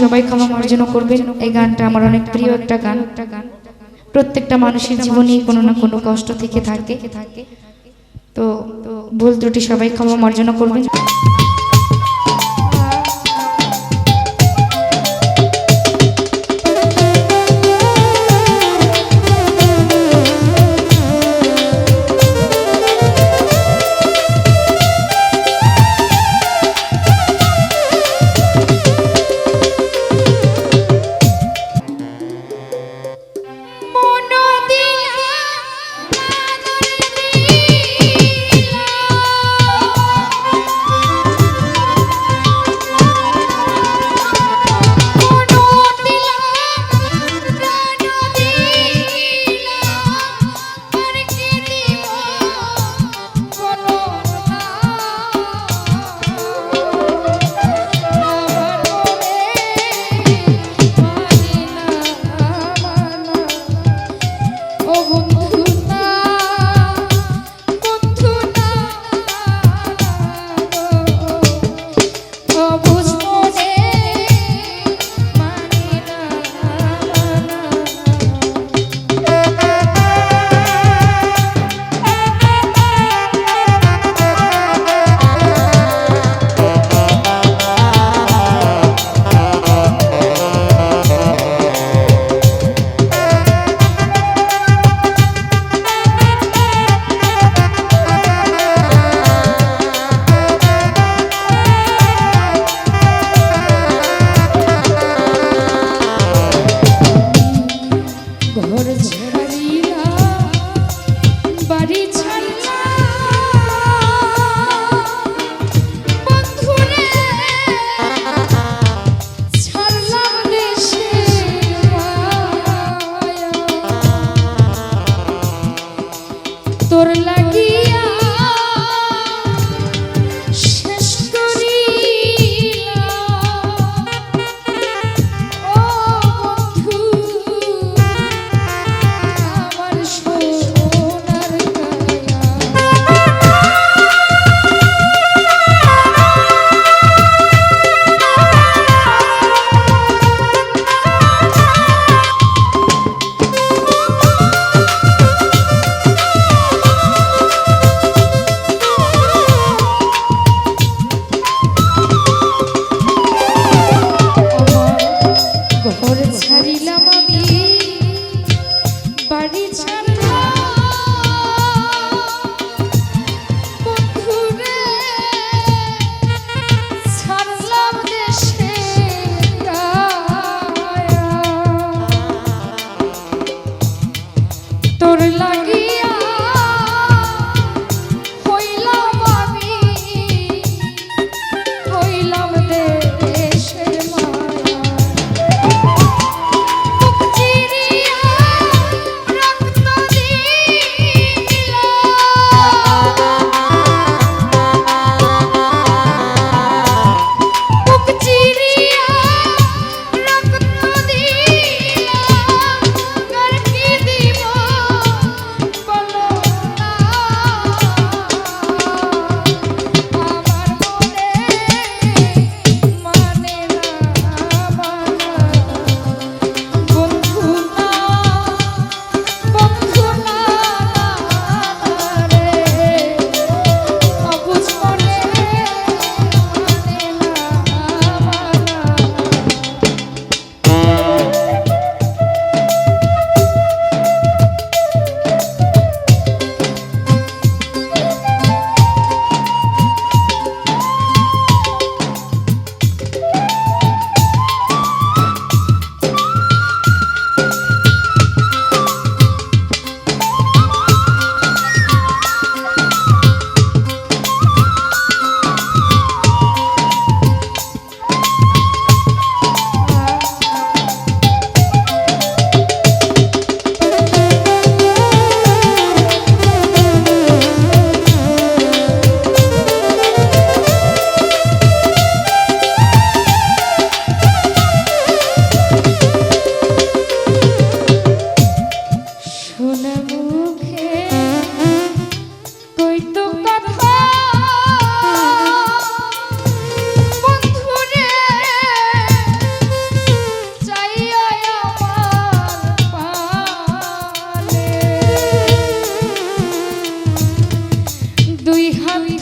সবাই ক্ষমা মার্জনা করবেন। এই গানটা আমার অনেক প্রিয় একটা গান। প্রত্যেকটা মানুষের জীবনেই কোনো না কোনো কষ্ট থেকে থাকে। তো ভুল ত্রুটি সবাই ক্ষমা মার্জনা করবেন। hungry.